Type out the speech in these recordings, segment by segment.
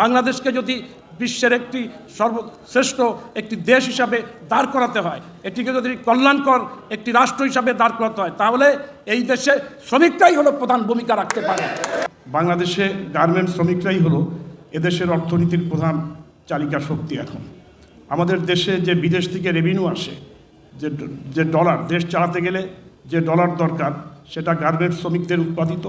বাংলাদেশকে যদি বিশ্বের একটি সর্বশ্রেষ্ঠ একটি দেশ হিসাবে দাঁড় করাতে হয়, এটিকে যদি কল্যাণকর একটি রাষ্ট্র হিসাবে দাঁড় করাতে হয়, তাহলে এই দেশে শ্রমিকরাই হলো প্রধান ভূমিকা রাখতে পারে। বাংলাদেশে গার্মেন্টস শ্রমিকরাই হলো এদেশের অর্থনীতির প্রধান চালিকা শক্তি এখন। আমাদের দেশে যে বিদেশ থেকে রেভিনিউ আসে, যে যে ডলার দেশ চালাতে গেলে যে ডলার দরকার, সেটা গার্মেন্টস শ্রমিকদের উৎপাদিত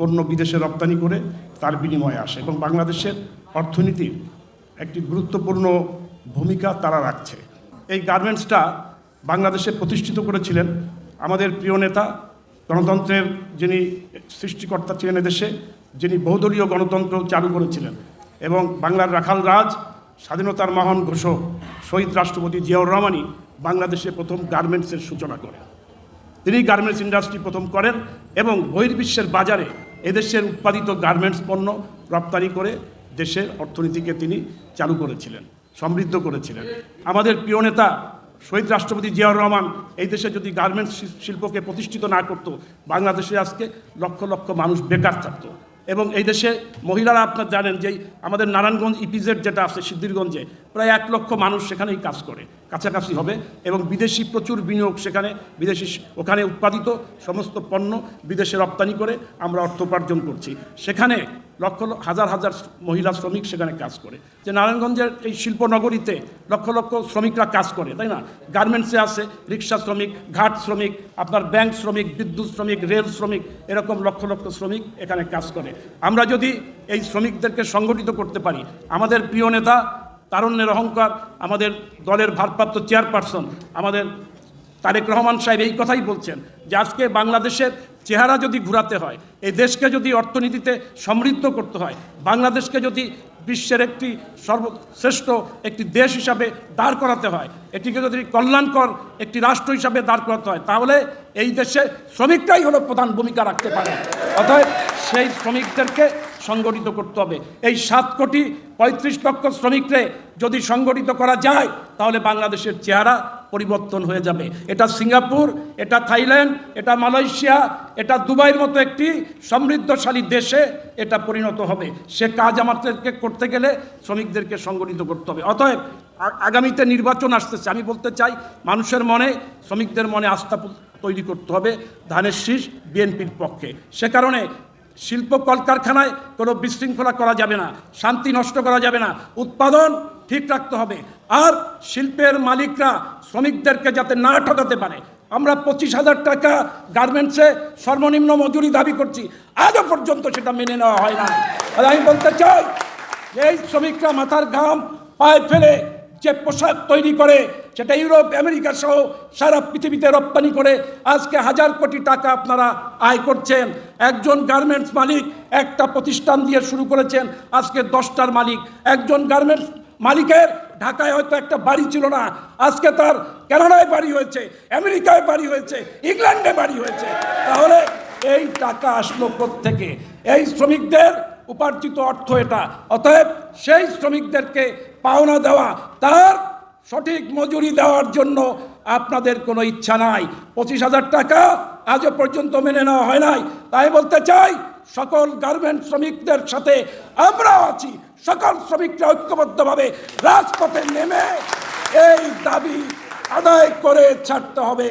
পণ্য বিদেশে রপ্তানি করে তার বিনিময়ে আসে এবং বাংলাদেশের অর্থনীতির একটি গুরুত্বপূর্ণ ভূমিকা তারা রাখছে। এই গার্মেন্টসটা বাংলাদেশে প্রতিষ্ঠিত করেছিলেন আমাদের প্রিয় নেতা, গণতন্ত্রের যিনি সৃষ্টিকর্তা ছিলেন এদেশে, যিনি বহুদলীয় গণতন্ত্র চালু করেছিলেন এবং বাংলার রাখাল রাজ, স্বাধীনতার মহান ঘোষক শহীদ রাষ্ট্রপতি জিয়াউর রহমানই বাংলাদেশে প্রথম গার্মেন্টসের সূচনা করেন। তিনি গার্মেন্টস ইন্ডাস্ট্রি প্রথম করেন এবং বহির্বিশ্বের বাজারে এদেশের উৎপাদিত গার্মেন্টস পণ্য রপ্তানি করে দেশের অর্থনীতিকে তিনি চালু করেছিলেন, সমৃদ্ধ করেছিলেন। আমাদের প্রিয় নেতা শহীদ রাষ্ট্রপতি জিয়াউর রহমান এই দেশে যদি গার্মেন্টস শিল্পকে প্রতিষ্ঠিত না করত, বাংলাদেশে আজকে লক্ষ লক্ষ মানুষ বেকার থাকতো। এবং এই দেশে মহিলারা আপনার জানেন যে আমাদের নারায়ণগঞ্জ ইপিজেড যেটা আছে সিদ্ধিরগঞ্জে, প্রায় এক লক্ষ মানুষ সেখানেই কাজ করে, কাছাকাছি হবে এবং বিদেশি প্রচুর বিনিয়োগ সেখানে, বিদেশি ওখানে উৎপাদিত সমস্ত পণ্য বিদেশে রপ্তানি করে আমরা অর্থ উপার্জন করছি। সেখানে লক্ষ হাজার হাজার মহিলা শ্রমিক সেখানে কাজ করে। যে নারায়ণগঞ্জের এই শিল্পনগরীতে লক্ষ লক্ষ শ্রমিকরা কাজ করে, তাই না? গার্মেন্টসে আছে, রিক্সা শ্রমিক, ঘাট শ্রমিক, আপনার ব্যাংক শ্রমিক, বিদ্যুৎ শ্রমিক, রেল শ্রমিক, এরকম লক্ষ লক্ষ শ্রমিক এখানে কাজ করে। আমরা যদি এই শ্রমিকদেরকে সংগঠিত করতে পারি, আমাদের প্রিয় নেতা তারুণ্যের অহংকার, আমাদের দলের ভারপ্রাপ্ত চেয়ারপারসন, আমাদের তারেক রহমান সাহেব এই কথাই বলছেন যে আজকে বাংলাদেশের চেহারা যদি ঘুরাতে হয়, এই দেশকে যদি অর্থনীতিতে সমৃদ্ধ করতে হয়, বাংলাদেশকে যদি বিশ্বের একটি সর্বশ্রেষ্ঠ একটি দেশ হিসাবে দাঁড় করাতে হয়, এটিকে যদি কল্যাণকর একটি রাষ্ট্র হিসাবে দাঁড় করাতে হয়, তাহলে এই দেশে শ্রমিকরাই হলো প্রধান ভূমিকা রাখতে পারে। অতএব সেই শ্রমিকদেরকে সংগঠিত করতে হবে। এই সাত কোটি পঁয়ত্রিশ লক্ষ শ্রমিকরে যদি সংগঠিত করা যায়, তাহলে বাংলাদেশের চেহারা পরিবর্তন হয়ে যাবে। এটা সিঙ্গাপুর, এটা থাইল্যান্ড, এটা মালয়েশিয়া, এটা দুবাইয়ের মতো একটি সমৃদ্ধশালী দেশে এটা পরিণত হবে। সে কাজ আমাদেরকে করতে গেলে শ্রমিকদেরকে সংগঠিত করতে হবে। অতএব আগামীতে নির্বাচন আসতেছে। আমি বলতে চাই, মানুষের মনে, শ্রমিকদের মনে আস্থা তৈরি করতে হবে ধানের শীষ বিএনপির পক্ষে। সে কারণে শিল্প কলকারখানায় কোনো বিশৃঙ্খলা করা যাবে না, শান্তি নষ্ট করা যাবে না। উৎপাদন ঠিক রাখতে হবে। আর শিল্পের মালিকরা শ্রমিকদেরকে যাতে না ঠকাতে পারে। আমরা পঁচিশ হাজার টাকা গার্মেন্টসে সর্বনিম্ন মজুরি দাবি করছি। আজও পর্যন্ত সেটা মেনে নেওয়া হয় না আর আমি বলতে চাই, এই শ্রমিকরা মাথার ঘাম পায়ে ফেলে যে পোশাক তৈরি করে, সেটা ইউরোপ, আমেরিকা সহ সারা পৃথিবীতে রপ্তানি করে আজকে হাজার কোটি টাকা আপনারা আয় করছেন। একজন গার্মেন্টস মালিক একটা প্রতিষ্ঠান দিয়ে শুরু করেছেন, আজকে দশটার মালিক। একজন গার্মেন্টস মালিকের ঢাকায় হয়তো একটা বাড়ি ছিল না। আজকে তার কানাডায় বাড়ি হয়েছে, আমেরিকায় বাড়ি হয়েছে, ইংল্যান্ডে বাড়ি হয়েছে। তাহলে এই টাকা আসলো থেকে এই শ্রমিকদের উপার্জিত অর্থ এটা। অতএব সেই শ্রমিকদেরকে পাওনা দেওয়া, তার সঠিক মজুরি দেওয়ার জন্য আপনাদের কোনো ইচ্ছা নাই। পঁচিশ হাজার টাকা আজও পর্যন্ত মেনে নেওয়া হয় নাই। তাই বলতে চাই, সকল গার্মেন্ট শ্রমিকদের সাথে আমরাও আছি। সকল শ্রমিকরা ঐক্যবদ্ধভাবে রাজপথে নেমে এই দাবি আদায় করে ছাড়তে হবে।